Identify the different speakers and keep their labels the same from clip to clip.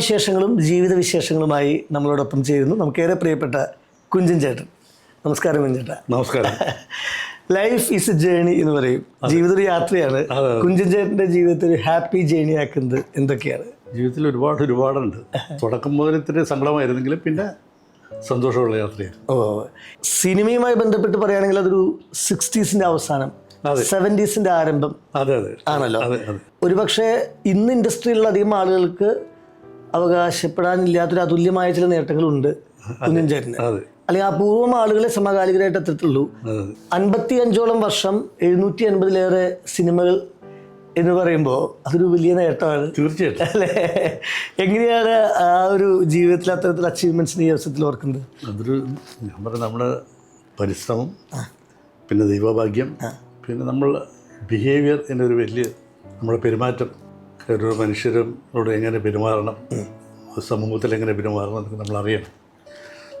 Speaker 1: സിനിമാവിശേഷങ്ങളും ജീവിത വിശേഷങ്ങളുമായി നമ്മളോടൊപ്പം ചേരുന്നു. നമുക്കേറെ പ്രിയപ്പെട്ട കുഞ്ചൻ ചേട്ടൻ. നമസ്കാരം കുഞ്ചേട്ട ചേട്ടാ.
Speaker 2: നമസ്കാരം.
Speaker 1: ലൈഫ് ഇസ് എ ജേണി എന്ന് പറയും. ജീവിത ഒരു യാത്രയാണ്. കുഞ്ചൻ ചേട്ടന്റെ ജീവിതത്തെ ഒരു ഹാപ്പി ജേണി ആക്കുന്നത് എന്തൊക്കെയാണ്?
Speaker 2: ജീവിതത്തിൽ ഒരുപാട് ഒരുപാടുണ്ട്. തുടക്കം മുതൽ ഇത്തിരി സങ്കടമായിരുന്നെങ്കിലും പിന്നെ സന്തോഷമുള്ള യാത്രയാണ്.
Speaker 1: ഓ സിനിമയുമായി ബന്ധപ്പെട്ട് പറയുകയാണെങ്കിൽ അതൊരു സിക്സ്റ്റീസിന്റെ അവസാനം. സെവന്റീസിന്റെ ആരംഭം
Speaker 2: അതെ അതെ.
Speaker 1: ആണല്ലോ. ഒരുപക്ഷെ ഇന്ന് ഇൻഡസ്ട്രിയിലുള്ള അധികം ആളുകൾക്ക് അവകാശപ്പെടാനില്ലാത്തൊരു അതുല്യമായ ചില നേട്ടങ്ങളുണ്ട് കുഞ്ഞൻ ചേട്ടന്. അല്ലെങ്കിൽ അപൂർവം ആളുകളെ സമകാലികരായിട്ട് എത്തത്തുള്ളൂ അൻപത്തി അഞ്ചോളം വർഷം എഴുന്നൂറ്റി അൻപതിലേറെ സിനിമകൾ എന്ന് പറയുമ്പോൾ അതൊരു വലിയ നേട്ടമാണ്.
Speaker 2: തീർച്ചയായിട്ടും.
Speaker 1: അല്ലേ? എങ്ങനെയാണ് ആ ഒരു ജീവിതത്തിൽ അത്തരത്തിൽ അച്ചീവ്മെന്റ്സ് ഈ അവസരത്തിൽ ഓർക്കുന്നത്?
Speaker 2: അതൊരു ഞാൻ പറഞ്ഞ നമ്മുടെ പരിശ്രമം പിന്നെ ദൈവഭാഗ്യം പിന്നെ നമ്മൾ ബിഹേവിയർ എന്നൊരു വലിയ നമ്മുടെ പെരുമാറ്റം. ഒരു മനുഷ്യരോട് എങ്ങനെ പെരുമാറണം? സമൂഹത്തിൽ എങ്ങനെ പെരുമാറണം എന്നൊക്കെ നമ്മൾ അറിയണം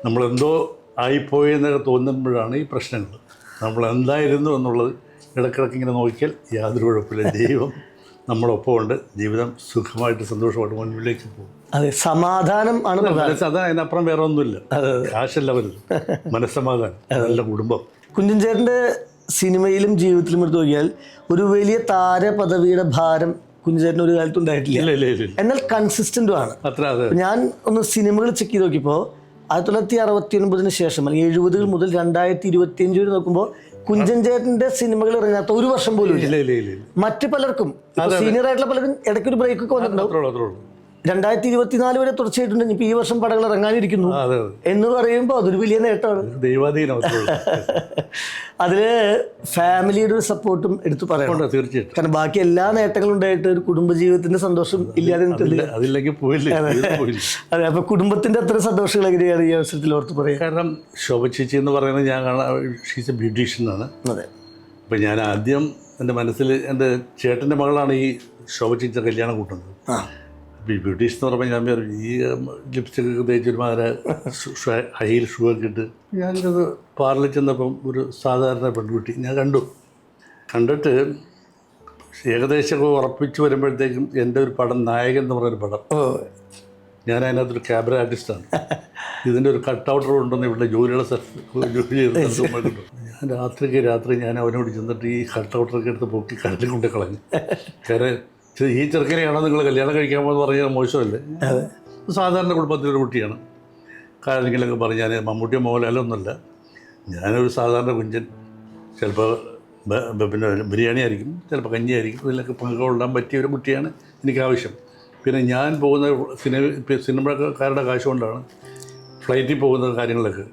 Speaker 2: നമ്മളെന്തോ ആയിപ്പോയെന്നൊക്കെ തോന്നുമ്പോഴാണ് ഈ പ്രശ്നങ്ങൾ. നമ്മൾ എന്തായിരുന്നു എന്നുള്ളത് ഇടക്കിടക്ക് ഇങ്ങനെ നോക്കിയാൽ യാതൊരു കുഴപ്പമില്ല. ദൈവം നമ്മളൊപ്പം ഉണ്ട് ജീവിതം സുഖമായിട്ട് സന്തോഷമായിട്ട് മുന്നിലേക്ക് പോകും.
Speaker 1: അതെ സമാധാനം ആണ് പ്രധാനം.
Speaker 2: മനസ്സ് അതാ അതിനപ്പുറം വേറെ ഒന്നുമില്ല കാശല്ല വലുത് മനസ്സമാധാനം. നല്ല കുടുംബം.
Speaker 1: ചേട്ടന്റെ സിനിമയിലും ജീവിതത്തിലും എടുത്തു നോക്കിയാൽ ഒരു വലിയ താരപദവിയുടെ ഭാരം കുഞ്ചേട്ടന് ഒരു കാലത്ത് ഉണ്ടായിട്ടില്ല. എന്നാൽ കൺസിസ്റ്റന്റും ആണ്. ഞാൻ ഒന്ന് സിനിമകൾ ചെക്ക് ചെയ്ത് നോക്കിയപ്പോൾ ആയിരത്തി തൊള്ളായിരത്തി അറുപത്തി ഒൻപതിന് ശേഷം അല്ലെങ്കിൽ എഴുപതുകൾ മുതൽ രണ്ടായിരത്തി ഇരുപത്തി അഞ്ച് വരെ നോക്കുമ്പോൾ കുഞ്ചൻ ചേട്ടന്റെ സിനിമകൾ ഇറങ്ങാത്ത ഒരു വർഷം പോലും ഇല്ല. പലർക്കും സീനിയർ ആയിട്ടുള്ള പലരും ഇടയ്ക്കൊരു ബ്രേക്ക് ഒക്കെ വന്നിട്ടുണ്ടാവും. രണ്ടായിരത്തി ഇരുപത്തിനാല് വരെ തുടർച്ചയായിട്ടുണ്ട്. ഇപ്പൊ ഈ വർഷം പടങ്ങൾ ഇറങ്ങാനിരിക്കുന്നു. എന്ന് പറയുമ്പോൾ അതൊരു വലിയ നേട്ടമാണ്.
Speaker 2: ദൈവാധീനം
Speaker 1: അതിൽ ഫാമിലിയുടെ ഒരു സപ്പോർട്ടും എടുത്തു പറയണം.
Speaker 2: തീർച്ചയായിട്ടും.
Speaker 1: കാരണം ബാക്കി എല്ലാ നേട്ടങ്ങളും ഉണ്ടായിട്ട് ഒരു കുടുംബജീവിതത്തിന്റെ സന്തോഷം ഇല്ലാതെ
Speaker 2: അതില്ലെങ്കിൽ പോയില്ലേ?
Speaker 1: അതെ. അപ്പൊ കുടുംബത്തിന്റെ അത്ര സന്തോഷങ്ങൾ എങ്ങനെയാണ് ഈ അവസരത്തിൽ ഓർത്ത് പറയാം?
Speaker 2: കാരണം ശോഭ ചേച്ചി എന്ന് പറയുന്നത് ഞാൻ കാണാൻ ഷീസ് എ ബ്യൂട്ടീഷ്യനാണ്
Speaker 1: അതെ.
Speaker 2: അപ്പൊ ഞാൻ ആദ്യം എന്റെ മനസ്സിൽ എന്റെ ചേട്ടന്റെ മകളാണ് ഈ ശോഭ ചേച്ചി കല്യാണം കൂട്ടുന്നത്. ബ്യൂട്ടീഷ്യൻ എന്ന് പറയുമ്പോൾ ഞാൻ പറഞ്ഞു ഈ ലിപ്സ്റ്റിക് തേച്ചൊരു മാതിരി ഹൈയിൽ ഷൂ ഒക്കെ ഇട്ട് ഞാനിത് പാർലറിൽ ചെന്നപ്പം ഒരു സാധാരണ പെൺകുട്ടി ഞാൻ കണ്ടു. കണ്ടിട്ട് ഏകദേശം ഉറപ്പിച്ച് വരുമ്പോഴത്തേക്കും എന്റെ ഒരു പടം നായകൻ എന്ന് പറയുന്ന പടം. ഞാൻ അതിനകത്തൊരു ക്യാമറ ആർട്ടിസ്റ്റാണ്. ഇതിന്റെ ഒരു കട്ടൗട്ടർ ഉണ്ടെന്ന് ഇവിടെ ജോലിയുടെ ജോലി ചെയ്തിട്ടുണ്ട് ഞാൻ രാത്രിക്ക് രാത്രി ഞാൻ അവനോട് ചെന്നിട്ട് ഈ കട്ടൗട്ടറൊക്കെ എടുത്ത് പൊക്കി കടലിൽ കൊണ്ട് കളഞ്ഞു. കാരണം ഈ ചെറുക്കനെയാണോ നിങ്ങൾ കല്യാണം കഴിക്കാൻ പോകുന്നത് പറഞ്ഞാൽ മോശമല്ലേ? അതെ. സാധാരണ കുടുംബത്തിലൊരു കുട്ടിയാണ്. കാര്യങ്ങളൊക്കെ പറഞ്ഞാൽ ഞാൻ മമ്മൂട്ടിയോ മോഹൻലാലോ ഒന്നുമല്ല. ഞാനൊരു സാധാരണ കുഞ്ചൻ. ചിലപ്പോൾ പിന്നെ ബിരിയാണി ആയിരിക്കും ചിലപ്പോൾ കഞ്ഞി ആയിരിക്കും. ഇതിലൊക്കെ പങ്കുകൊള്ളാൻ പറ്റിയ ഒരു കുട്ടിയാണ് എനിക്ക് ആവശ്യം പിന്നെ ഞാൻ പോകുന്ന സിനിമ സിനിമക്കാരുടെ കാശ് കൊണ്ടാണ് ഫ്ലൈറ്റിൽ പോകുന്ന കാര്യങ്ങളൊക്കെ.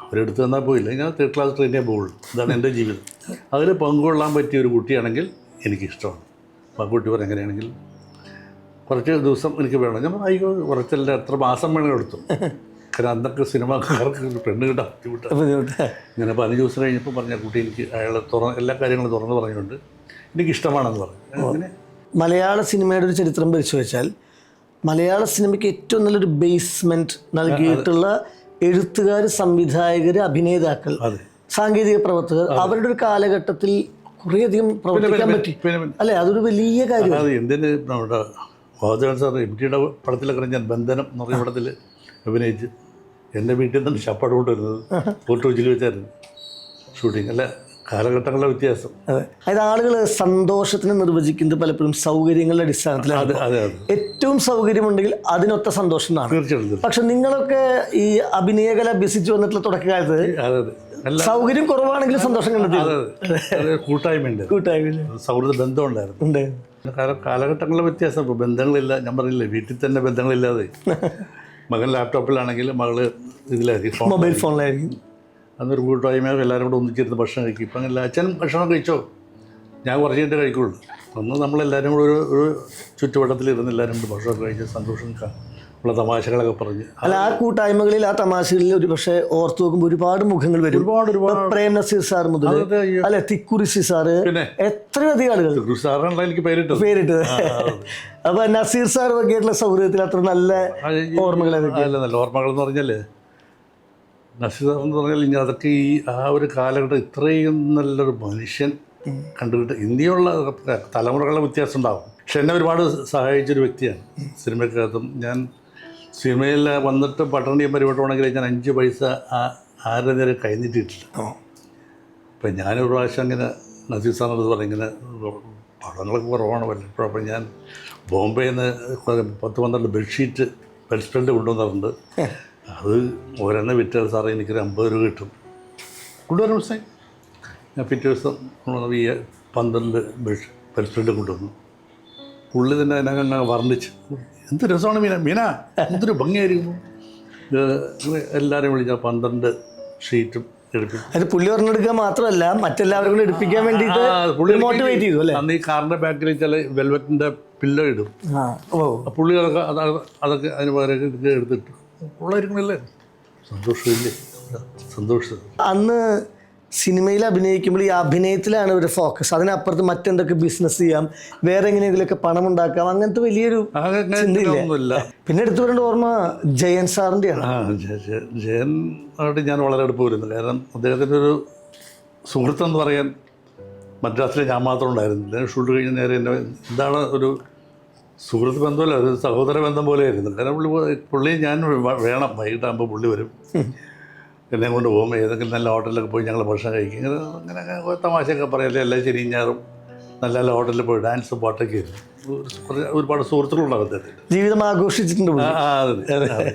Speaker 2: അവരെടുത്ത് തന്നാൽ പോയില്ല. ഞാൻ തേർഡ് ക്ലാസ് ട്രെയിനേ പോകുള്ളൂ ഇതാണ് എന്റെ ജീവിതം. അതിൽ പങ്കുകൊള്ളാൻ പറ്റിയ ഒരു കുട്ടിയാണെങ്കിൽ എനിക്കിഷ്ടമാണ്. അപ്പോൾ ആ കുട്ടി എങ്ങനെയാണെങ്കിൽ കുറച്ച് ദിവസം എനിക്ക് വേണം. ഞാൻ ആയിക്കോ അയ്യോ കുറച്ചല്ല എത്ര മാസം വേണമെങ്കിൽ എടുത്തു? കാരണം അന്നൊക്കെ സിനിമാക്കാർക്ക് പെണ്ണ് കിട്ടാൻ ബുദ്ധിമുട്ടാണ്
Speaker 1: ബുദ്ധിമുട്ട്.
Speaker 2: ഇങ്ങനെ പതിനഞ്ച് ദിവസം കഴിഞ്ഞപ്പോൾ പറഞ്ഞ കുട്ടി എനിക്ക് അയാളെ തുറ എല്ലാ കാര്യങ്ങളും തുറന്ന് പറഞ്ഞുകൊണ്ട് എനിക്ക് ഇഷ്ടമാണെന്ന് പറഞ്ഞു അങ്ങനെ
Speaker 1: മലയാള സിനിമയുടെ ഒരു ചരിത്രം പരിശോധിച്ചാൽ മലയാള സിനിമയ്ക്ക് ഏറ്റവും നല്ലൊരു ബേസ്മെന്റ് നൽകിയിട്ടുള്ള എഴുത്തുകാർ സംവിധായകർ അഭിനേതാക്കൾ സാങ്കേതിക പ്രവർത്തകർ അവരുടെ ഒരു കാലഘട്ടത്തിൽ കുറേയധികം പ്രവർത്തിക്കാൻ പറ്റി. അല്ലെ? അതൊരു വലിയ കാര്യം.
Speaker 2: അല്ലാതെ എന്തിന് നമ്മുടെ വാദവൻ സാർ എം ടിയുടെ പടത്തിലൊക്കെ ഞാൻ ബന്ധനം എന്ന് പറഞ്ഞ പടത്തിൽ അഭിനയിച്ച് എന്റെ വീട്ടിൽ നിന്ന് ശപ്പാട് കൊണ്ടുവരുന്നത് ഫോർട്ട് കൊച്ചിയിൽ വെച്ചായിരുന്നു ഷൂട്ടിങ്. അല്ല കാലഘട്ടങ്ങളുടെ വ്യത്യാസം.
Speaker 1: അതെ. അതായത് ആളുകൾ സന്തോഷത്തിന് നിർവചിക്കുന്നത് പലപ്പോഴും സൗകര്യങ്ങളുടെ അടിസ്ഥാനത്തിലാണ്.
Speaker 2: അതെ അതെ അതെ.
Speaker 1: ഏറ്റവും സൗകര്യമുണ്ടെങ്കിൽ അതിനൊത്ത സന്തോഷം എന്നാണ്.
Speaker 2: തീർച്ചയായിട്ടും.
Speaker 1: പക്ഷെ നിങ്ങളൊക്കെ ഈ അഭിനയകല അഭ്യസിച്ചു വന്നിട്ടുള്ള തുടക്കകാലത്ത്
Speaker 2: അതെ അതെ.
Speaker 1: സൗകര്യം കുറവാണെങ്കിലും സന്തോഷം കണ്ടെത്തി.
Speaker 2: കൂട്ടായ്മയുണ്ട്.
Speaker 1: കൂട്ടായ്മ
Speaker 2: സൗഹൃദ ബന്ധം ഉണ്ടായിരുന്നു
Speaker 1: ഉണ്ട്
Speaker 2: കാല കാലഘട്ടങ്ങളിലെ വ്യത്യാസം. ഇപ്പോൾ ബന്ധങ്ങളില്ല. ഞാൻ പറഞ്ഞില്ലേ വീട്ടിൽ തന്നെ ബന്ധങ്ങളില്ലാതെ. മകൻ ലാപ്ടോപ്പിലാണെങ്കിൽ മകൾ ഇതിലായിരിക്കും
Speaker 1: മൊബൈൽ ഫോണിലായിരിക്കും.
Speaker 2: അന്നൊരു കൂട്ടായ്മ എല്ലാവരും കൂടെ ഒന്നിച്ചിരുന്ന് ഭക്ഷണം കഴിക്കും. ഇപ്പം അങ്ങനെ അച്ഛൻ ഭക്ഷണം കഴിച്ചോ? ഞാൻ കുറച്ച് കഴിഞ്ഞിട്ട് കഴിക്കുള്ളൂ. അന്ന് നമ്മളെല്ലാവരും കൂടെ ഒരു ഒരു ചുറ്റുവട്ടത്തിലിരുന്ന് എല്ലാവരും കൂടെ ഭക്ഷണം കഴിച്ച് സന്തോഷം കാ- ഉള്ള തമാശകളൊക്കെ പറഞ്ഞ്.
Speaker 1: അല്ല ആ കൂട്ടായ്മകളിൽ ആ തമാശകളിൽ ഒരു പക്ഷേ ഓർത്തു നോക്കുമ്പോൾ ഒരുപാട് മുഖങ്ങൾ വരും.
Speaker 2: ഒരുപാട് ഒരുപാട്.
Speaker 1: പ്രേം നസീർ സാർ മുതൽ. അല്ലെ തിക്കുറിശി സാറ് എത്രയധികം ആളുകൾ
Speaker 2: സാറാണല്ലോ എനിക്ക് പേരിട്ടത്.
Speaker 1: പേരിട്ടത്. അപ്പൊ നസീർ സാർ വകയായിട്ടുള്ള സൗഹൃദത്തിൽ അത്ര നല്ല ഓർമ്മകൾ
Speaker 2: നല്ല ഓർമ്മകൾ എന്ന് പറഞ്ഞാൽ നസീർ സാർ എന്ന് പറഞ്ഞാൽ ഇനി അതൊക്കെ ഈ ആ ഒരു കാലഘട്ടം ഇത്രയും നല്ലൊരു മനുഷ്യൻ കണ്ടുകിട്ട് ഇന്ത്യയുള്ള തലമുറകളുടെ വ്യത്യാസം ഉണ്ടാവും. പക്ഷെ എന്നെ ഒരുപാട് സഹായിച്ചൊരു വ്യക്തിയാണ്. സിനിമയ്ക്കകത്തും ഞാൻ സിനിമയിൽ വന്നിട്ട് പട്ടണിയും പരിപാടിയാണെങ്കിൽ ഞാൻ അഞ്ച് പൈസ ആ- ആരുടെ നേരെ
Speaker 1: കൈനീട്ടിട്ടില്ല
Speaker 2: അപ്പം ഞാനൊരു പ്രാവശ്യം ഇങ്ങനെ നസീർ സാറിനോട് പറഞ്ഞു ഇങ്ങനെ പടങ്ങളൊക്കെ കുറവാണ് വല്ലപ്പോഴും. അപ്പം ഞാൻ ബോംബെയിൽ നിന്ന് പത്ത് പന്ത്രണ്ട് ബെഡ്ഷീറ്റ് ബെഡ് സ്പ്രെഡ് കൊണ്ടുവന്നിട്ടുണ്ട്. അത് ഒരെണ്ണം വിറ്റാൽ സാറേ എനിക്കൊരു അമ്പത് രൂപ കിട്ടും. കൊണ്ടുവരാൻ ദിവസം ഞാൻ പിറ്റേ ദിവസം കൊണ്ടുവന്നപ്പോൾ ഈ പന്ത്രണ്ട് ബെഡ് ബെഡ് സ്പ്രെഡ് കൊണ്ടുവന്നു. പുള്ളി തന്നെ അതിനകങ്ങ് വർണിച്ച്. എന്ത് രസമാണ് മീന? മീന എന്തൊരു ഭംഗിയായിരിക്കുന്നു. ഇത് എല്ലാവരെയും വിളിച്ച പന്ത്രണ്ട് ഷീറ്റും
Speaker 1: അത് പുള്ളി പറഞ്ഞെടുക്കുക മാത്രമല്ല മറ്റെല്ലാവരും കൂടെ എടുപ്പിക്കാൻ വേണ്ടിയിട്ട് മോട്ടിവേറ്റ് ചെയ്തു അല്ലേ?
Speaker 2: അന്ന് ഈ കാറിന്റെ ബാക്കിൽ ചില വെൽവെറ്റിന്റെ പില്ലോ ഇടും. പുള്ളി അതൊക്കെ അത് അതൊക്കെ അതിന് പകരം എടുത്തിട്ടു എടുത്തിട്ട്. ഉള്ളായിരിക്കണല്ലേ? സന്തോഷമില്ലേ? സന്തോഷം.
Speaker 1: അന്ന് സിനിമയിൽ അഭിനയിക്കുമ്പോൾ ഈ അഭിനയത്തിലാണ് ഒരു ഫോക്കസ് അതിനപ്പുറത്ത് മറ്റെന്തൊക്കെ ബിസിനസ് ചെയ്യാം വേറെ എങ്ങനെയെങ്കിലുമൊക്കെ പണം ഉണ്ടാക്കാം അങ്ങനത്തെ വലിയൊരു
Speaker 2: ഒന്നുമില്ല
Speaker 1: പിന്നെ എടുത്തു വരേണ്ട ഓർമ്മ ജയൻ
Speaker 2: സാറിന്റെയാണ് ജയൻ ആയിട്ട് ഞാൻ വളരെ അടുപ്പ് വരുന്നു. കാരണം അദ്ദേഹത്തിന്റെ ഒരു സുഹൃത്തെന്ന് പറയാൻ മദ്രാസിലെ ഞാൻ മാത്രം ഉണ്ടായിരുന്നില്ല. ഷൂട്ട് കഴിഞ്ഞ നേരെ എന്റെ എന്താണ് ഒരു സുഹൃത്ത് ബന്ധമല്ല ഒരു സഹോദര ബന്ധം പോലെ ആയിരുന്നു കാരണം പുള്ളി പുള്ളി ഞാൻ വേണം. വൈകിട്ടാകുമ്പോൾ പുള്ളി വരും. എന്നെ കൊണ്ട് പോകുമ്പോൾ ഏതെങ്കിലും നല്ല ഹോട്ടലിലൊക്കെ പോയി ഞങ്ങൾ ഭക്ഷണം കഴിക്കും. ഇങ്ങനെ അങ്ങനെ തമാശയൊക്കെ പറയല്ലേ എല്ലാ ശനിയും ഞാറും നല്ല നല്ല ഹോട്ടലിൽ പോയി ഡാൻസ് പാട്ടൊക്കെ ആയിരുന്നു. ഒരുപാട് സുഹൃത്തുക്കളുണ്ടാകും അദ്ദേഹത്തിന്
Speaker 1: ജീവിതം ആഘോഷിച്ചിട്ടുണ്ട് പുള്ളി.
Speaker 2: ആ, ആ, അതെ, അതെ.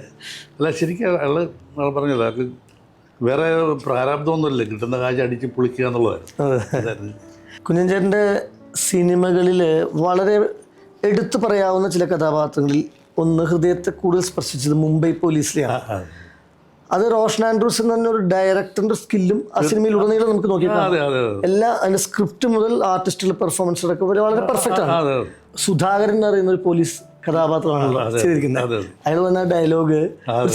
Speaker 2: അല്ല ശരിക്കും അയാൾ അയാൾ പറഞ്ഞല്ലോ അയാൾക്ക് വേറെ പ്രാരാബ്ദമൊന്നുമില്ല. കിട്ടുന്ന കാശ് അടിച്ച് പൊളിക്കുക എന്നുള്ളതായിരുന്നു.
Speaker 1: കുഞ്ഞഞ്ചേട്ടന്റെ സിനിമകളിൽ വളരെ എടുത്തു പറയാവുന്ന ചില കഥാപാത്രങ്ങളിൽ ഒന്ന് ഹൃദയത്തെ കൂടുതൽ സ്പർശിച്ചത് മുംബൈ പോലീസിലെയാണ്.
Speaker 2: ആ,
Speaker 1: അത് റോഷൻ ആൻഡ്രൂസ് എന്ന് പറഞ്ഞ ഒരു ഡയറക്ടറിന്റെ സ്കില്ലും ആ സിനിമയിൽ ഉടനീളം നമുക്ക്
Speaker 2: അതെ
Speaker 1: എല്ലാ അതിന്റെ സ്ക്രിപ്റ്റ് മുതൽ ആർട്ടിസ്റ്റുകളുടെ പെർഫോമൻസ് അടക്കം വളരെ പെർഫെക്റ്റ് ആണ്. സുധാകരൻ എന്ന് പറയുന്ന ഒരു പോലീസ് കഥാപാത്രമാണല്ലോ ചെയ്തിരിക്കുന്നത്. അയാൾ വന്ന ഡയലോഗ്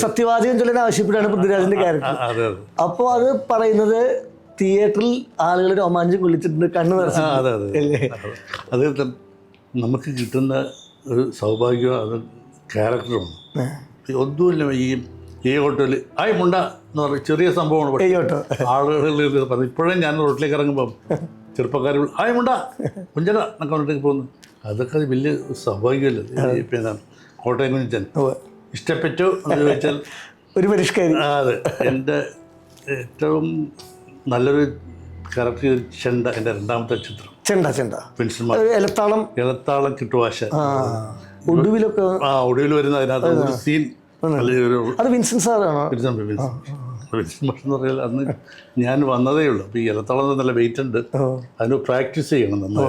Speaker 1: സത്യവാചകം ചൊല്ലാൻ ആവശ്യപ്പെട്ടാണ് പൃഥ്വിരാജിന്റെ ക്യാരക്ടർ അപ്പോൾ അത് പറയുന്നത് തിയേറ്ററിൽ ആളുകളെ രോമാഞ്ചം കൊള്ളിച്ചിട്ടുണ്ട് കണ്ണു നിറച്ചു
Speaker 2: അത് നമുക്ക് കിട്ടുന്ന ഒരു സൗഭാഗ്യം അത് ക്യാരക്ടറും ഒന്നുമില്ല ഈ ഈ ഹോട്ടലിൽ ആയി മുണ്ട എന്ന് പറഞ്ഞ ചെറിയ സംഭവമാണ് ആളുകളിൽ പറഞ്ഞു. ഇപ്പോഴും ഞാൻ റോട്ടിലേക്ക് ഇറങ്ങുമ്പം ചെറുപ്പക്കാർ ആയി മുണ്ട കുഞ്ചന എന്നൊക്കെ പറഞ്ഞിട്ട് പോകുന്നു. അതൊക്കെ അത് വലിയ സ്വാഭാവികമല്ലേ? പിന്നെ കോട്ടയം കുഞ്ചൻ. ഇഷ്ടപ്പെട്ടു എന്ന് ചോദിച്ചാൽ
Speaker 1: ഒരു പരിഷ്കാരം.
Speaker 2: അതെ. എന്റെ ഏറ്റവും നല്ലൊരു ക്യാരക്ടർ ചെണ്ട എന്റെ രണ്ടാമത്തെ ചിത്രം.
Speaker 1: ചെണ്ട ചെണ്ട. എലത്താളം
Speaker 2: ഇളത്താളം കിട്ടുവാശ
Speaker 1: ഒടുവിലൊക്കെ
Speaker 2: ആ ഒടുവിൽ വരുന്ന അതിനകത്ത് ഒരു സീൻ
Speaker 1: അത് വിൻസെന്റ് സാറാണോ?
Speaker 2: വിൻസൻ വിൻസൻ വിൻസൻ മാഷ് എന്ന് പറഞ്ഞാൽ അന്ന് ഞാൻ വന്നതേ ഉള്ളൂ. അപ്പോൾ ഈ ഇലത്തളം നല്ല വെയിറ്റ് ഉണ്ട്. അതിന് പ്രാക്ടീസ് ചെയ്യണം നമ്മൾ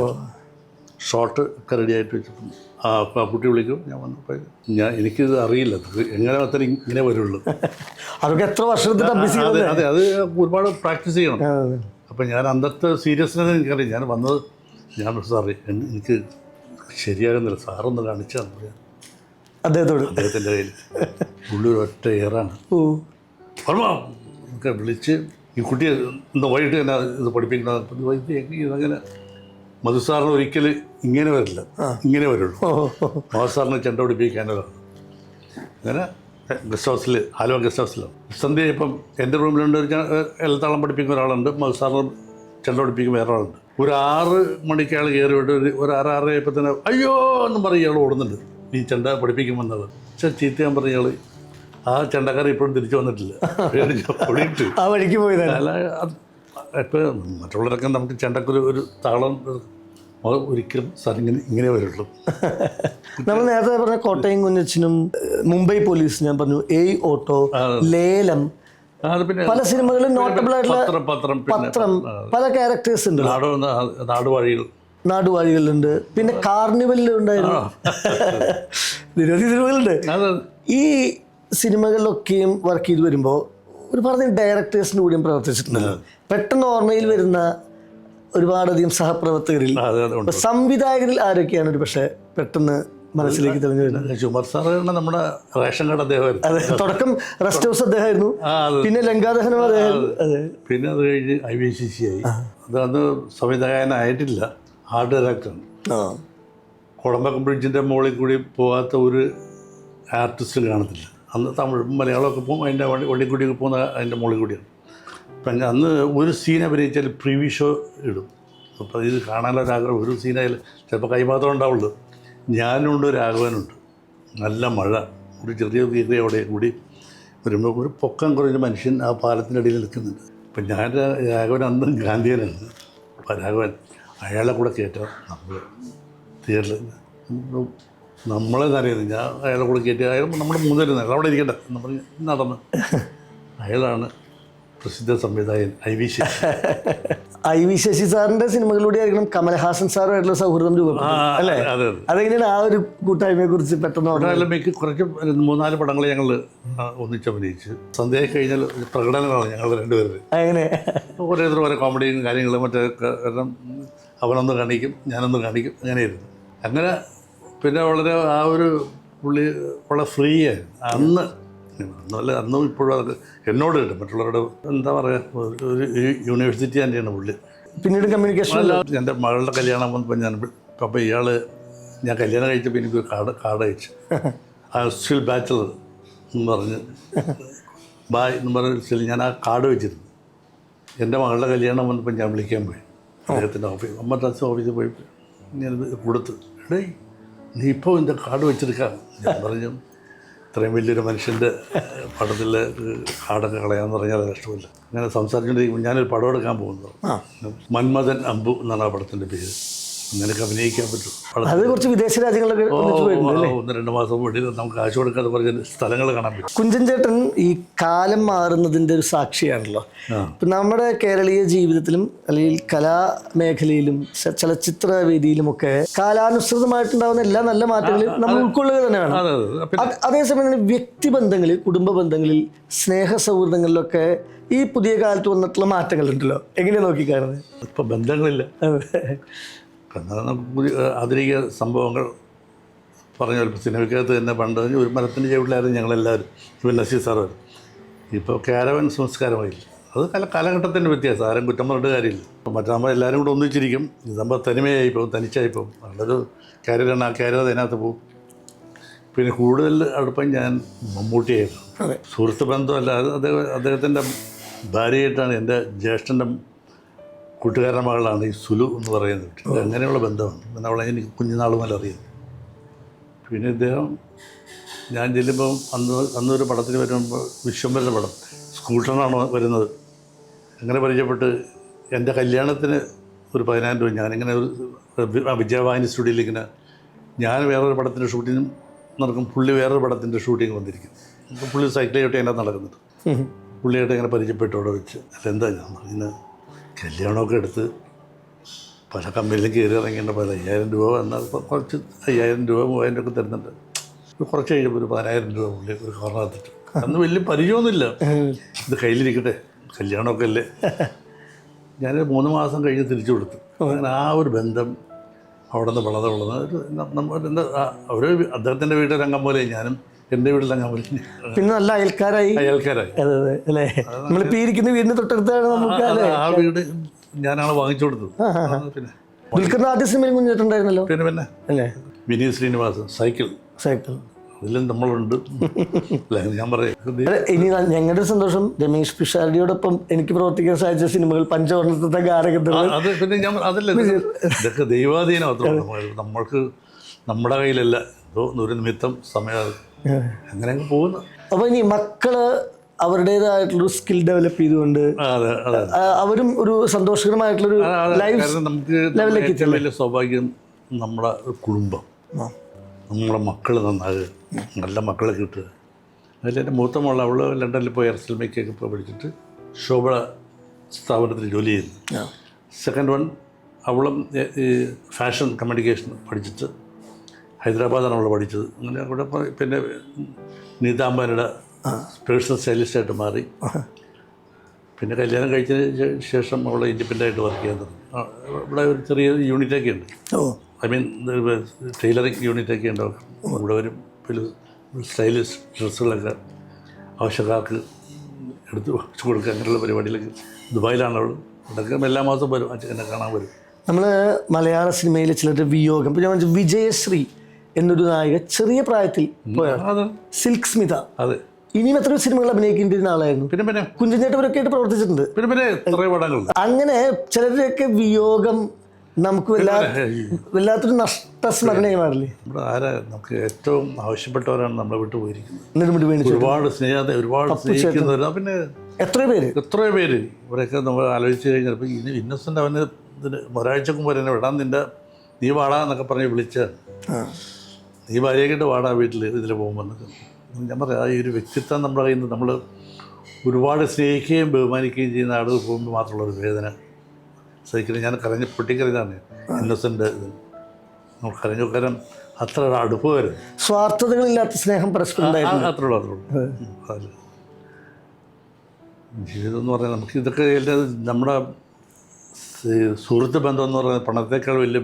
Speaker 2: ഷോർട്ട് ഒക്കെ റെഡി ആയിട്ട് വെച്ചിട്ടുണ്ട് ആ അപ്പോൾ ആ കുട്ടി വിളിക്കും. ഞാൻ വന്നപ്പോൾ ഞാൻ എനിക്കിത് അറിയില്ല. എങ്ങനെ അത്ര ഇങ്ങനെ വരുള്ളൂ.
Speaker 1: അതൊക്കെ എത്ര വർഷത്തിൽ
Speaker 2: അതെ അതെ. അത് ഒരുപാട് പ്രാക്ടീസ് ചെയ്യണം. അപ്പം ഞാൻ അന്നത്തെ സീരിയസ്നെസ് എനിക്കറിയാം. ഞാൻ വന്നത് ഞാൻ സാറേ എനിക്ക് ശരിയാകുന്നില്ല. സാറൊന്ന് കാണിച്ചാൽ പറയാം
Speaker 1: അദ്ദേഹത്തോട്.
Speaker 2: അദ്ദേഹത്തിന്റെ കയ്യിൽ പുള്ളി ഒറ്റ ഏറാണ്.
Speaker 1: ഓ.
Speaker 2: ഓർമ്മ ഒക്കെ വിളിച്ച് ഈ കുട്ടിയെ ഇന്ന് വൈകിട്ട് തന്നെ ഇത് പഠിപ്പിക്കണം. അങ്ങനെ മധുസാറിന് ഒരിക്കൽ ഇങ്ങനെ വരില്ല. ഇങ്ങനെ വരുള്ളൂ.
Speaker 1: ഓ.
Speaker 2: മധുസാറിന് ചെണ്ട പിടിപ്പിക്കാനോ അങ്ങനെ ഗസ്റ്റ് ഹൗസിൽ ആലുവ ഗസ്റ്റ് ഹൗസിലാണ് സന്ധ്യ ഇപ്പം എന്റെ റൂമിലുണ്ട് ഒരു എല്ലത്താളം പഠിപ്പിക്കുന്ന ഒരാളുണ്ട്. മധുസാറിന് ചെണ്ട പഠിപ്പിക്കുന്ന വേറെ ആളുണ്ട് ഒരു ആറ് മണിക്ക് അയാൾ കയറി വിട്ട് ഒരു ആറ് ആറര ആയപ്പോൾ തന്നെ അയ്യോ എന്നും പറയും ഇയാൾ ഓടുന്നുണ്ട്. ഈ ചെണ്ട പഠിപ്പിക്കുമെന്നത്. പക്ഷേ ചീത്ത ഞാൻ പറഞ്ഞ ഇയാൾ ആ ചെണ്ടക്കാരൻ ഇപ്പോഴും തിരിച്ചു വന്നിട്ടില്ല.
Speaker 1: ആ വഴിക്ക് പോയത്
Speaker 2: അല്ല ഇപ്പോൾ മറ്റുള്ളവരൊക്കെ നമുക്ക് ചെണ്ടക്കൊരു ഒരു താളം ഒരിക്കലും ഇങ്ങനെ ഇങ്ങനെ വരുള്ളൂ
Speaker 1: നമ്മൾ നേരത്തെ പറഞ്ഞ കോട്ടയം കുഞ്ഞച്ചനും മുംബൈ പോലീസ് ഞാൻ പറഞ്ഞു എയ് ഓട്ടോ ലേലം പല സിനിമകളിലും നോട്ടബിൾ ആയിട്ടുള്ള
Speaker 2: പത്രം
Speaker 1: പല ക്യാരക്ടേഴ്സ് ഉണ്ട്
Speaker 2: നാട് നാടുവഴികൾ
Speaker 1: നാടുവാഴികളുണ്ട്. പിന്നെ കാർണിവലിലുണ്ടായിരുന്നു. നിരവധി സിനിമകളുണ്ട്. ഈ സിനിമകളിലൊക്കെയും വർക്ക് ചെയ്ത് വരുമ്പോൾ ഒരുപാട് ഡയറക്ടേഴ്സിന്റെ കൂടെയും പ്രവർത്തിച്ചിട്ടുണ്ട് പെട്ടെന്ന് ഓർമ്മയിൽ വരുന്ന ഒരുപാടധികം സഹപ്രവർത്തകരിൽ സംവിധായകരിൽ ആരൊക്കെയാണ് ഒരു പക്ഷേ പെട്ടെന്ന് മനസ്സിലേക്ക് തെളിഞ്ഞു വരുന്നത്?
Speaker 2: ചുമർ സാറാണ് നമ്മുടെ റേഷൻ കാർഡ് അദ്ദേഹമായിരുന്നു.
Speaker 1: അതെ തുടക്കം റെസ്റ്റ് ഹൗസ് അദ്ദേഹമായിരുന്നു. പിന്നെ ലങ്കാദഹനം അദ്ദേഹം
Speaker 2: പിന്നെ അത് കഴിഞ്ഞ് ഐ വി സി സി ആയി. അത് അന്ന് സംവിധായകനായിട്ടില്ല. ആർട്ട് ഡയറക്ടറാണ് കുളമ്പക്കം ബ്രിഡ്ജിന്റെ മുകളിൽ കൂടി പോകാത്ത ഒരു ആർട്ടിസ്റ്റ് കാണത്തില്ല. അന്ന് തമിഴ് മലയാളമൊക്കെ പോകും അതിന്റെ വണ്ടി വണ്ടി കൂടിയൊക്കെ പോകുന്ന അതിന്റെ മുകളിൽ കൂടിയാണ്. അപ്പം അന്ന് ഒരു സീൻ അഭിനയിച്ചാൽ പ്രിവ്യൂ ഷോ ഇടും. അപ്പോൾ ഇത് കാണാനൊരാഗ്രഹം ഒരു സീനായാലും ചിലപ്പോൾ കൈമാത്രം ഉണ്ടാവുള്ളൂ. ഞാനുണ്ട് രാഘവനുണ്ട് നല്ല മഴ ഒരു ചെറിയ വീതി അവിടെ കൂടി വരുമ്പോൾ ഒരു പൊക്കം കുറഞ്ഞ മനുഷ്യൻ ആ പാലത്തിന്റെ ഇടയിൽ നിൽക്കുന്നുണ്ട്. അപ്പം ഞാൻ രാഘവൻ അന്നും ഗാന്ധിയനാണ് അപ്പം രാഘവൻ അയാളെ കൂടെ കയറ്റാം. നമ്മൾ തിയേറ്ററിൽ നമ്മളെ അറിയുന്നത് ഞാൻ അയാളെ കൂടെ കയറ്റി അയാൾ നമ്മുടെ മൂന്നേരം നേരം അവിടെ ഇരിക്കട്ടെ. നമ്മൾ നടന്ന്. അയാളാണ് പ്രസിദ്ധ സംവിധായകൻ I V
Speaker 1: I V Sasi സാറിന്റെ സിനിമകളിലൂടെ ആയിരിക്കണം കമൽഹാസൻ സാറുമായിട്ടുള്ള സൗഹൃദം രൂപപ്പെട്ടത് അല്ലേ?
Speaker 2: അതെ അതെ
Speaker 1: അതെങ്ങനെയാണ് ആ ഒരു കൂട്ടായ്മയെ കുറിച്ച് പെട്ടെന്ന്
Speaker 2: മിക്ക കുറച്ച് മൂന്നാൽ പടങ്ങൾ ഞങ്ങൾ ഒന്നിച്ച് അഭിനയിച്ച്. സന്ധ്യ കഴിഞ്ഞാൽ പ്രകടനമാണ് ഞങ്ങൾ രണ്ടുപേരും
Speaker 1: അങ്ങനെ
Speaker 2: ഓരോരുത്തർ ഓരോ കോമഡിയും കാര്യങ്ങളും മറ്റേ കാരണം അവനൊന്ന് കാണിക്കും ഞാനൊന്ന് കാണിക്കും അങ്ങനെയായിരുന്നു. അങ്ങനെ പിന്നെ വളരെ ആ ഒരു പുള്ളി വളരെ ഫ്രീ ആയിരുന്നു. അന്ന് അന്നല്ല അന്നും ഇപ്പോഴും അത് എന്നോട് കിട്ടും മറ്റുള്ളവരുടെ എന്താ പറയുക ഒരു യൂണിവേഴ്സിറ്റി തന്നെയാണ് പുള്ളി.
Speaker 1: പിന്നീട് കമ്മ്യൂണിക്കേഷൻ
Speaker 2: എന്റെ മകളുടെ കല്യാണം വന്നപ്പോൾ ഞാൻ അപ്പം ഇയാൾ ഞാൻ കല്യാണം കഴിച്ചപ്പോൾ എനിക്കൊരു കാർഡ് കാർഡ് അയച്ചു. ഐ സ്റ്റിൽ ബാച്ചലർ എന്ന് പറഞ്ഞ്. ബായ് എന്ന് പറഞ്ഞ ഞാൻ ആ കാർഡ് വെച്ചിരുന്നു. എന്റെ മകളുടെ കല്യാണം വന്നപ്പോൾ ഞാൻ വിളിക്കാൻ പോയി. അദ്ദേഹത്തിന്റെ ഓഫീസ് അമ്മ ടച്ച് ഓഫീസിൽ പോയി. ഞാനിത് കൊടുത്ത്. എടേ നീ ഇപ്പോൾ എന്റെ കാർഡ് വെച്ചെടുക്കാം ഞാൻ പറഞ്ഞു ഇത്രയും വലിയൊരു മനുഷ്യന്റെ പടത്തിൽ കാടൊക്കെ കളയാന്ന് പറഞ്ഞാൽ അത് കഷ്ടമില്ല. അങ്ങനെ സംസാരിച്ചുകൊണ്ടിരിക്കുമ്പോൾ ഞാനൊരു പടം എടുക്കാൻ പോകുന്നത് മന്മഥൻ അമ്പു എന്നാണ് ആ പടത്തിന്റെ പേര്. നിനക്ക് അഭിനയിക്കാൻ പറ്റും.
Speaker 1: അത് കുറച്ച് വിദേശ രാജ്യങ്ങളിലൊക്കെ
Speaker 2: ഒന്ന് രണ്ട് മാസം വേണ്ടി നമുക്ക് കാശ് കൊടുക്കാതെ പറഞ്ഞ സ്ഥലങ്ങൾ കാണാൻ പറ്റും.
Speaker 1: കുഞ്ചൻ ചേട്ടൻ ഈ കാലം മാറുന്നതിന്റെ ഒരു സാക്ഷിയാണല്ലോ. ഇപ്പം നമ്മുടെ കേരളീയ ജീവിതത്തിലും അല്ലെങ്കിൽ കലാമേഖലയിലും ചലച്ചിത്ര വേദിയിലുമൊക്കെ കാലാനുസൃതമായിട്ടുണ്ടാകുന്ന എല്ലാ നല്ല മാറ്റങ്ങളും നമ്മൾ ഉൾക്കൊള്ളുക തന്നെയാണ്. അതേസമയം തന്നെ വ്യക്തിബന്ധങ്ങളിൽ കുടുംബ ബന്ധങ്ങളിൽ സ്നേഹ സൗഹൃദങ്ങളിലൊക്കെ ഈ പുതിയ കാലത്ത് വന്നിട്ടുള്ള മാറ്റങ്ങളുണ്ടല്ലോ. എങ്ങനെയാണ് നോക്കിക്കാണുന്നത്?
Speaker 2: ഇപ്പം ബന്ധങ്ങളില്ല. നമുക്ക് പുതിയ ആധുനിക സംഭവങ്ങൾ പറഞ്ഞ പോലെ. സിനിമയ്ക്കകത്ത് തന്നെ പണ്ട് ഒരു മരത്തിന്റെ ചുവട്ടിലായിരുന്നു ഞങ്ങളെല്ലാവരും. ഇപ്പം നസീർ സാറ് ഇപ്പോൾ കാരവൻ സംസ്കാരമായില്ല. അത് കല കാലഘട്ടത്തിന്റെ വ്യത്യാസം. ആരും കുറ്റം പറഞ്ഞിട്ട് കാര്യമില്ല. അപ്പോൾ മറ്റാകുമ്പോൾ എല്ലാവരും കൂടെ ഒന്നിച്ചിരിക്കും. ഇതാകുമ്പോൾ തനിമയായി പോകും തനിച്ചായി പോകും നല്ലൊരു കാരിയറാണ് ആ കാരിയർ അതിനകത്ത് പോകും. പിന്നെ കൂടുതൽ അടുപ്പം ഞാൻ മമ്മൂട്ടിയായിരുന്നു. സുഹൃത്ത് ബന്ധമല്ല അത് അദ്ദേഹം അദ്ദേഹത്തിന്റെ ഭാര്യയായിട്ടാണ് എന്റെ ജ്യേഷ്ഠന്റെ കൂട്ടുകാരന്റെ മകളാണ് ഈ സുലു എന്ന് പറയുന്നത് അങ്ങനെയുള്ള ബന്ധമാണ്. പിന്നെ അവളെ എനിക്ക് കുഞ്ഞുനാൾ മുതൽ അറിയാം പിന്നെ ഇദ്ദേഹം ഞാൻ ചെല്ലുമ്പം അന്ന് അന്നൊരു പടത്തിന് വരുമ്പോൾ വിശ്വംഭരന്റെ പടം സ്കൂട്ടറിനാണ് വരുന്നത്. അങ്ങനെ പരിചയപ്പെട്ട് എന്റെ കല്യാണത്തിന് ഒരു പതിനായിരം രൂപ ഞാനിങ്ങനെ ഒരു വിജയവാഹിനി സ്റ്റുഡിയോയിൽ ഇങ്ങനെ ഞാൻ വേറൊരു പടത്തിന്റെ ഷൂട്ടിങ്ങും നടക്കും. പുള്ളി വേറൊരു പടത്തിന്റെ ഷൂട്ടിങ് വന്നിരിക്കും. പുള്ളി സൈക്കിളായിട്ട് അതിനകത്ത് നടക്കുന്നുണ്ട്.
Speaker 1: ഉം.
Speaker 2: പുള്ളിയായിട്ട് ഇങ്ങനെ പരിചയപ്പെട്ടു അവിടെ വെച്ച്. അല്ല എന്താ ഞാൻ ഇങ്ങനെ കല്യാണമൊക്കെ എടുത്ത് പല കമ്പനിയിലും കയറി ഇറങ്ങേണ്ട പല അയ്യായിരം രൂപ എന്നാൽ കുറച്ച് അയ്യായിരം രൂപ മൂവായിരം രൂപ ഒക്കെ തരുന്നുണ്ട് കുറച്ച് കഴിഞ്ഞപ്പോൾ ഒരു പതിനായിരം രൂപ പുള്ളി ഒരു കാരണത്തിട്ട് അന്ന് വലിയ പരിചയമൊന്നുമില്ല. ഇത് കയ്യിലിരിക്കട്ടെ കല്യാണമൊക്കെ അല്ലേ? ഞാൻ മൂന്ന് മാസം കഴിഞ്ഞ് തിരിച്ചു കൊടുത്തു. അങ്ങനെ ആ ഒരു ബന്ധം അവിടെ നിന്ന് വളർന്ന് വളർന്ന് അവർ അദ്ദേഹത്തിന്റെ വീട്ടിൽ രംഗം പോലെ ഞാനും എന്റെ അംഗം പോലെ
Speaker 1: പിന്നെ നല്ല അയൽക്കാരായി.
Speaker 2: അയൽക്കാരായി.
Speaker 1: അതെ അതെ അല്ലേ? നമ്മളിപ്പോ ഈ ഇരിക്കുന്ന വീടിന് തൊട്ടടുത്താണ് നമുക്ക്
Speaker 2: ആ-
Speaker 1: അല്ലേ?
Speaker 2: ആ വീട് ഞാനാണ് വാങ്ങിച്ചു കൊടുത്തത് വിൽക്കുന്ന പിന്നെ.
Speaker 1: ആദ്യ സിനിമയിൽ കുഞ്ഞിട്ടുണ്ടായിരുന്നല്ലോ?
Speaker 2: പിന്നെ പിന്നെ.
Speaker 1: അല്ലേ?
Speaker 2: വിനീത് ശ്രീനിവാസൻ സൈക്കിൾ.
Speaker 1: സൈക്കിൾ.
Speaker 2: അതിലും നമ്മളുണ്ട്. ഞാൻ പറയാം.
Speaker 1: ഇനി ഞങ്ങളുടെ സന്തോഷം രമേഷ് പിഷാരിയോടൊപ്പം എനിക്ക് പ്രവർത്തിക്കാൻ സാധിച്ച സിനിമകൾ പഞ്ചവർണത്തെ ഗാരകത്തിൽ
Speaker 2: അത് പിന്നെ ഞാൻ അതല്ല ഇതൊക്കെ ദൈവാധീനം നമ്മൾക്ക് നമ്മുടെ കയ്യിലല്ല ഒരു നിമിത്തം സമയം അങ്ങനെ അങ്ങ് പോകുന്നു.
Speaker 1: അപ്പൊ ഇനി മക്കൾ അവരുടേതായിട്ടുള്ളൊരു സ്കിൽ ഡെവലപ്പ് ചെയ്തുകൊണ്ട് അവരും ഒരു സന്തോഷകരമായിട്ടുള്ളൊരു ലൈഫ് ലെവലിലേക്ക്
Speaker 2: സൗഭാഗ്യം നമ്മുടെ കുടുംബം. നമ്മുടെ മക്കൾ നന്നാകുക നല്ല മക്കളെ കിട്ടുക. അതിൽ എന്റെ മൂത്ത മോൾ അവൾ ലണ്ടനിൽ പോയി എയർസെൽ മേക്കൊക്കെ പോയി പഠിച്ചിട്ട് ശോഭ സ്ഥാപനത്തിൽ ജോലി ചെയ്യുന്നു. സെക്കൻഡ് വൺ അവളും ഫാഷൻ കമ്മ്യൂണിക്കേഷൻ പഠിച്ചിട്ട് ഹൈദരാബാദാണ് അവൾ പഠിച്ചത്. അങ്ങനെ അവിടെ പിന്നെ നീതാംബാനയുടെ പേഴ്സണൽ സ്റ്റൈലിസ്റ്റായിട്ട് മാറി. പിന്നെ കല്യാണം കഴിച്ചതിന് ശേഷം അവൾ ഇൻഡിപെൻഡന്റ് ആയിട്ട് വർക്ക് ചെയ്യാൻ തുടങ്ങി. ഇവിടെ ഒരു ചെറിയ യൂണിറ്റൊക്കെ ഉണ്ട്. ഐ മീൻ ടൈലറിങ് യൂണിറ്റൊക്കെ ഉണ്ട് അവർക്ക് ഇവിടെ വരും സ്റ്റൈലിസ്റ്റ് സ്റ്റൈലിഷ് ഡ്രസ്സുകളൊക്കെ ആവശ്യക്കാർക്ക് എടുത്ത് വെച്ച് കൊടുക്കുക. അങ്ങനെയുള്ള പരിപാടിയിലൊക്കെ ദുബായിലാണ് അവൾ അവിടെയൊക്കെ എല്ലാ മാസവും വരും. അച്ഛൻ എന്നെ കാണാൻ വരും.
Speaker 1: നമ്മൾ മലയാള സിനിമയിലെ ചിലരുടെ വിയോഗം. ഇപ്പോൾ ഞാൻ വിജയശ്രീ. എന്നൊരു നായിക ചെറിയ പ്രായത്തിൽ പോയാണ്. സിൽക്ക് സ്മിത.
Speaker 2: അതെ.
Speaker 1: ഇനിയും എത്ര സിനിമകൾ അഭിനയിക്കേണ്ടിരുന്ന ആളായിരുന്നു.
Speaker 2: പിന്നെ പിന്നെ.
Speaker 1: കുഞ്ചൻചേട്ടവരൊക്കെ ആയിട്ട് പ്രവർത്തിച്ചിട്ടുണ്ട്.
Speaker 2: പിന്നെ പിന്നെ എത്ര
Speaker 1: അങ്ങനെ ചിലരുടെയൊക്കെ വിയോഗം നമുക്ക് വല്ലാ വല്ലാത്തൊരു നഷ്ട മാറില്ലേ
Speaker 2: നമ്മുടെ ആരാ നമുക്ക് ഏറ്റവും ആവശ്യപ്പെട്ടവരാണ് നമ്മളെ വിട്ടു പോയിരിക്കുന്നത്. ഒരുപാട് സ്നേഹത്തെ ഒരുപാട് സ്നേഹിക്കുന്നവരാ. പിന്നെ
Speaker 1: എത്ര പേര്?
Speaker 2: എത്രയോ പേര്. ഇവരൊക്കെ നമ്മൾ ആലോചിച്ച് കഴിഞ്ഞാൽ ഇനി ഇന്ന് ഇന്നസെന്റ് അവന് ഇതിന് ഒരാഴ്ചക്ക് മുമ്പ് എന്നെ വിടാൻ നിന്റെ നീ വാടാ എന്നൊക്കെ പറഞ്ഞ് വിളിച്ച. നീ ഭാര്യയായിട്ട് വാടാ വീട്ടിൽ ഇതിൽ പോകുമ്പോൾ. ഞാൻ പറയാം ആ ഈ ഒരു വ്യക്തിത്വം നമ്മുടെ കയ്യിൽ നിന്ന് നമ്മൾ ഒരുപാട് സ്നേഹിക്കുകയും ബഹുമാനിക്കുകയും ചെയ്യുന്ന ആളുകൾ പോകുമ്പോൾ മാത്രമുള്ള ഒരു വേദന. സഹിക്കുന്നത് ഞാൻ കരഞ്ഞ് പൊട്ടിക്കറിയതാണ് ഇന്നസെന്റ് ഇത്. നമ്മൾ കരഞ്ഞു കരം അത്ര ഒരു അടുപ്പ് വരും.
Speaker 1: സ്വാർത്ഥതകളില്ലാത്ത സ്നേഹം പരസ്പരം
Speaker 2: അത്രയുള്ളൂ അത്രയുള്ളൂ ജീവിതം എന്ന് പറഞ്ഞാൽ നമുക്ക് ഇതൊക്കെ നമ്മുടെ സുഹൃത്ത് ബന്ധം എന്ന് പറയുന്നത് പണത്തേക്കാൾ വലിയ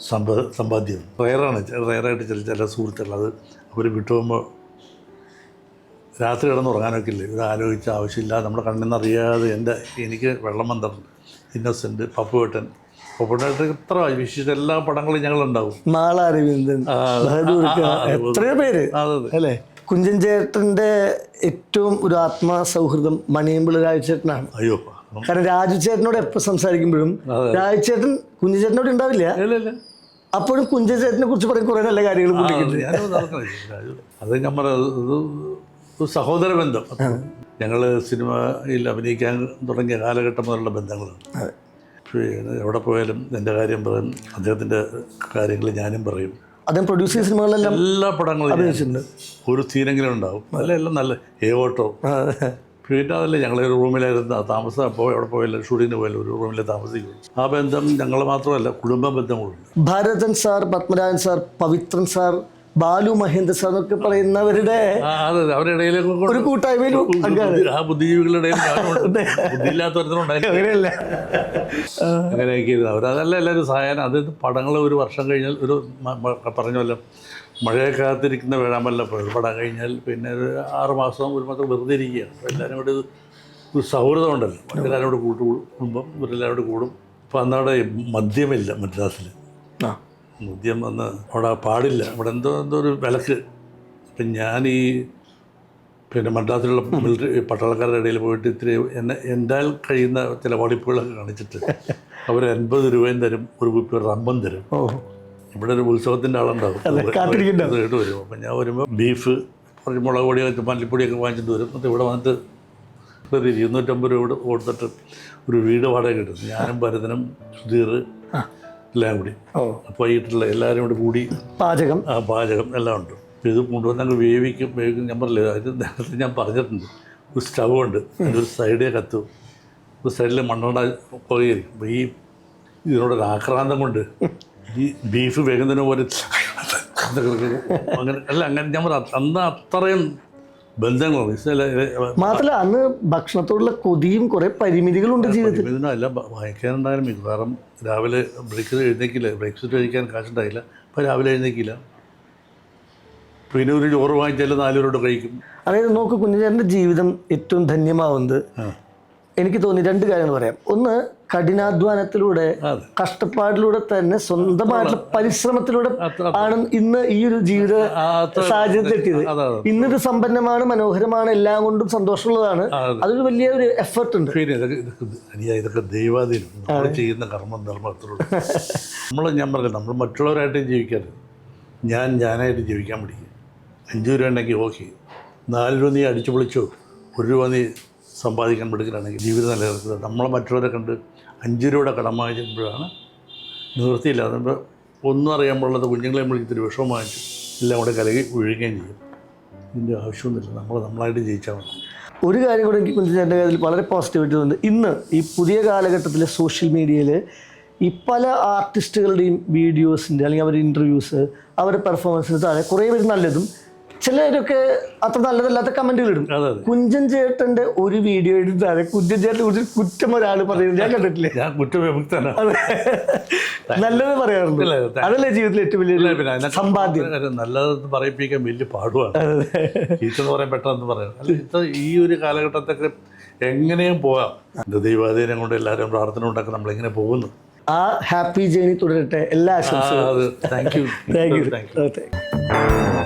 Speaker 2: സമ്പ സമ്പാദ്യം. റയറാണ് റയറായിട്ട് ചില ചില സുഹൃത്തുക്കൾ അത് അവർ വിട്ടുപോകുമ്പോൾ രാത്രി കിടന്ന് ഉറങ്ങാനൊക്കെ ഇല്ലേ? ഇത് ആലോചിച്ച ആവശ്യമില്ല. നമ്മുടെ കണ്ണിൽ നിന്നറിയാതെ എന്റെ എനിക്ക് വെള്ളം വന്നിട്ടുണ്ട്. ഇന്നസെന്റ് പപ്പുവേട്ടൻ പപ്പുവേട്ടൻ എത്ര വിശേഷിച്ച എല്ലാ പടങ്ങളും ഞങ്ങളുണ്ടാവും.
Speaker 1: മാള അരവിന്ദൻ.
Speaker 2: ആ,
Speaker 1: ബഹദൂർ
Speaker 2: ആ, ആ, ആ,
Speaker 1: എത്രയോ പേര്. അല്ലേ? കുഞ്ചൻ ചേട്ടന്റെ ഏറ്റവും ഒരു ആത്മസൗഹൃദം മണിയമ്പിള രാജുചേട്ടനാണ്
Speaker 2: അയ്യോ
Speaker 1: കാരണം രാജു ചേട്ടനോട് എപ്പോൾ സംസാരിക്കുമ്പോഴും രാജുചേട്ടൻ കുഞ്ചൻ ചേട്ടനോട് ഉണ്ടാവില്ല. അപ്പോഴും കുഞ്ചൻ ചേട്ടനെ കുറിച്ച് പറയും കുറേ നല്ല കാര്യങ്ങൾ
Speaker 2: അത് നമ്മുടെ ഒരു സഹോദര ബന്ധം. ഞങ്ങൾ സിനിമയിൽ അഭിനയിക്കാൻ തുടങ്ങിയ കാലഘട്ടം മുതലുള്ള ബന്ധങ്ങളാണ്. എവിടെ പോയാലും എന്റെ കാര്യം പറയും അദ്ദേഹത്തിന്റെ കാര്യങ്ങൾ ഞാനും പറയും.
Speaker 1: അദ്ദേഹം പ്രൊഡ്യൂസ് ചെയ്ത സിനിമകളെല്ലാം
Speaker 2: എല്ലാ പടങ്ങളും ഒരു സീനെങ്കിലും ഉണ്ടാവും. അല്ല എല്ലാം നല്ല ഏ ഓട്ടോ. പിന്നെ ഞങ്ങൾ ഒരു റൂമിലായിരുന്നു താമസം അപ്പോൾ എവിടെ പോയാലും ഷൂട്ടിങ്ങിന് പോയാലും ഒരു റൂമിൽ താമസിക്കും. ആ ബന്ധം ഞങ്ങൾ മാത്രമല്ല കുടുംബ ബന്ധങ്ങളുണ്ട്
Speaker 1: Bharathan sir Padmarajan sir Pavithran sir Balu Mahendra sir എന്നൊക്കെ പറയുന്നവരുടെ ഒരു കൂട്ടായ്മയിലും അംഗമാണ്
Speaker 2: ആ ബുദ്ധിജീവികളുടെ
Speaker 1: അങ്ങനെയല്ല.
Speaker 2: അങ്ങനെയൊക്കെ അവർ അതല്ല എല്ലാവരും സഹായം അത് പടങ്ങൾ ഒരു വർഷം കഴിഞ്ഞാൽ ഒരു പറഞ്ഞല്ലോ മഴയെ കാത്തിരിക്കുന്ന വേഴാമല്ല ഒരു കഴിഞ്ഞാൽ പിന്നെ ഒരു ആറ് മാസം ഒരു മാസം വെറുതെ ഇരിക്കുകയാണ് അപ്പോൾ എല്ലാവരും കൂടി ഒരു സൗഹൃദം ഉണ്ടല്ലോ. എല്ലാവരും കൂടെ കൂട്ട് കൂടുമ്പം ഇവരെല്ലാവരും കൂടെ കൂടും. അപ്പോൾ അന്നവിടെ മദ്യമില്ല മദ്രാസിൽ.
Speaker 1: ആ.
Speaker 2: മദ്യം വന്ന് അവിടെ പാടില്ല. അവിടെ എന്തോ എന്തോ ഒരു വിലക്ക്. അപ്പം ഞാൻ ഈ പിന്നെ മദ്രാസിലുള്ള മിലിറ്ററി പട്ടാളക്കാരുടെ ഇടയിൽ പോയിട്ട് ഇത്ര എന്നെ എന്റെ കഴിയുന്ന ചില വടിപ്പുകളൊക്കെ കാണിച്ചിട്ട് അവർ എൺപത് രൂപയും തരും ഒരു കുപ്പി റമ്പം തരും.
Speaker 1: ഓ
Speaker 2: ഇവിടെ ഒരു ഉത്സവത്തിന്റെ ആളുണ്ടാവും. കേട്ട് വരും. അപ്പം ഞാൻ വരുമ്പോൾ ബീഫ് കുറച്ച് മുളക് പൊടിയൊക്കെ മല്ലിപ്പൊടിയൊക്കെ വാങ്ങിച്ചിട്ട് വരും. എന്നിട്ട് ഇവിടെ വന്നിട്ട് ഒരു ഇരുന്നൂറ്റമ്പത് രൂപ കൊടുത്തിട്ട് ഒരു വീട് വാടക കിട്ടും. ഞാനും ഭരതനും സുധീർ എല്ലാം കൂടി. അപ്പോൾ വൈകിട്ടുള്ള എല്ലാവരും കൂടി കൂടി
Speaker 1: പാചകം.
Speaker 2: ആ പാചകം എല്ലാം ഉണ്ട്. ഇത് കൊണ്ടുവന്ന് ഞങ്ങൾ വേവിക്കും. വേവിക്കും. ഞാൻ പറഞ്ഞില്ല അത് നേരത്തെ ഞാൻ പറഞ്ഞിട്ടുണ്ട്. ഒരു സ്റ്റവ് ഉണ്ട്. അതിന്റെ ഒരു സൈഡേ കത്തും. ഒരു സൈഡിൽ മണ്ണെണ്ണ പോയി. അപ്പോൾ ഈ ഇതിനോടൊരു ആക്രാന്തം കൊണ്ട് ഈ ബീഫ് വേഗുന്നതിന് പോലെ അങ്ങനെ അല്ല അങ്ങനെ ഞാൻ പറയാം അന്ന് അത്രയും ബന്ധങ്ങൾ
Speaker 1: മാത്രമല്ല അന്ന് ഭക്ഷണത്തോടുള്ള കൊതിയും കുറെ പരിമിതികളുണ്ട് ജീവിതത്തിൽ.
Speaker 2: ഇതിനല്ല വായിക്കാനുണ്ടായാലും കാരണം രാവിലെ ബ്രേക്ക് എഴുന്നേക്കില്ല. ബ്രേക്ക്ഫാസ്റ്റ് കഴിക്കാൻ കാശുണ്ടായില്ല. അപ്പോൾ രാവിലെ എഴുന്നേക്കില്ല. പിന്നെ ഒരു ചോറ് വാങ്ങിച്ചാലും നാലുപേരോട് കഴിക്കും.
Speaker 1: അതായത് നോക്ക് കുഞ്ഞുചേട്ടന്റെ ജീവിതം ഏറ്റവും ധന്യമാവുന്നത് എനിക്ക് തോന്നി രണ്ട് കാര്യങ്ങൾ പറയാം. ഒന്ന് കഠിനാധ്വാനത്തിലൂടെ കഷ്ടപ്പാടിലൂടെ തന്നെ സ്വന്തമായിട്ടുള്ള പരിശ്രമത്തിലൂടെ ആണ് ഇന്ന് ഈ ഒരു ജീവിത സാഹചര്യത്തിൽ എത്തിയത്. ഇന്നത് സമ്പന്നമാണ് മനോഹരമാണ് എല്ലാം കൊണ്ടും സന്തോഷമുള്ളതാണ്. അതൊരു വലിയ ഒരു എഫർട്ട് ഉണ്ട്
Speaker 2: ഇതൊക്കെ ദൈവാധീനം. നമ്മൾ ചെയ്യുന്ന കർമ്മം നമ്മൾ ഞാൻ പറഞ്ഞില്ല നമ്മൾ മറ്റുള്ളവരായിട്ട് ജീവിക്കരുത്. ഞാൻ ഞാനായിട്ട് ജീവിക്കാൻ പഠിക്കും. അഞ്ചു രൂപ ഉണ്ടെങ്കിൽ ഓക്കെ നാല് രൂപ നീ അടിച്ചു പൊളിച്ചോ. ഒരു രൂപ നീ സമ്പാദിക്കാൻ പഠിക്കലാണെങ്കിൽ ജീവിതം നിലനിർത്തുന്നത് നമ്മളെ മറ്റുള്ളവരെ കണ്ട് അഞ്ച് രൂപയുടെ കടം നിവൃത്തിയില്ല അതുകൊണ്ട് ഒന്നും അറിയാൻ പാടുള്ളത് കുഞ്ഞുങ്ങളെ നമ്മൾ ഇത്തിരി വിഷമം വാങ്ങിച്ചു എല്ലാം കൂടെ കലകി ഒഴുകുകയും ചെയ്യും. ഇതിന്റെ ആവശ്യമൊന്നുമില്ല. നമ്മൾ നമ്മളായിട്ട് ജയിച്ചാൽ മതി.
Speaker 1: ഒരു കാര്യം കൂടെ എനിക്ക് കുഞ്ചേട്ടന്റെ കാര്യത്തിൽ വളരെ പോസിറ്റീവായിട്ട് തോന്നുന്നു ഇന്ന് ഈ പുതിയ കാലഘട്ടത്തിലെ സോഷ്യൽ മീഡിയയിൽ ഈ പല ആർട്ടിസ്റ്റുകളുടെയും വീഡിയോസിന്റെ അല്ലെങ്കിൽ അവരുടെ ഇന്റർവ്യൂസ് അവരുടെ പെർഫോമൻസിന് താഴെ കുറേ പേര് നല്ലതും ചിലരൊക്കെ അത്ര നല്ലതല്ലാത്ത കമന്റുകൾ ഇടും. കുഞ്ചൻ ചേട്ടന്റെ ഒരു വീഡിയോ താഴെ കുഞ്ചൻ ചേട്ടനെ കുറിച്ച് കുറ്റം ഒരാൾ പറയുന്നത് ഞാൻ കണ്ടിട്ടില്ല?
Speaker 2: ഞാൻ കുറ്റവിമുക്തനാണ്
Speaker 1: നല്ലത് പറയാറുണ്ട്. അതല്ലേ ജീവിതത്തിൽ ഏറ്റവും വലിയ സമ്പാദ്യം.
Speaker 2: നല്ലതെന്ന് പറയിപ്പിക്കാൻ വലിയ പാടുമാണ് ചീത്തെന്ന് പറയാൻ പെട്ടെന്ന് പറയാം. അല്ല ഈ ഒരു കാലഘട്ടത്തൊക്കെ എങ്ങനെയും പോകാം. ദൈവാധീനം കൊണ്ട് എല്ലാവരും പ്രാർത്ഥന കൊണ്ടൊക്കെ നമ്മളിങ്ങനെ പോകുന്നു.
Speaker 1: ആ ഹാപ്പി ജേണി തുടരട്ടെ. എല്ലാ ആശംസകളും. Thank you
Speaker 2: thank you
Speaker 1: thank you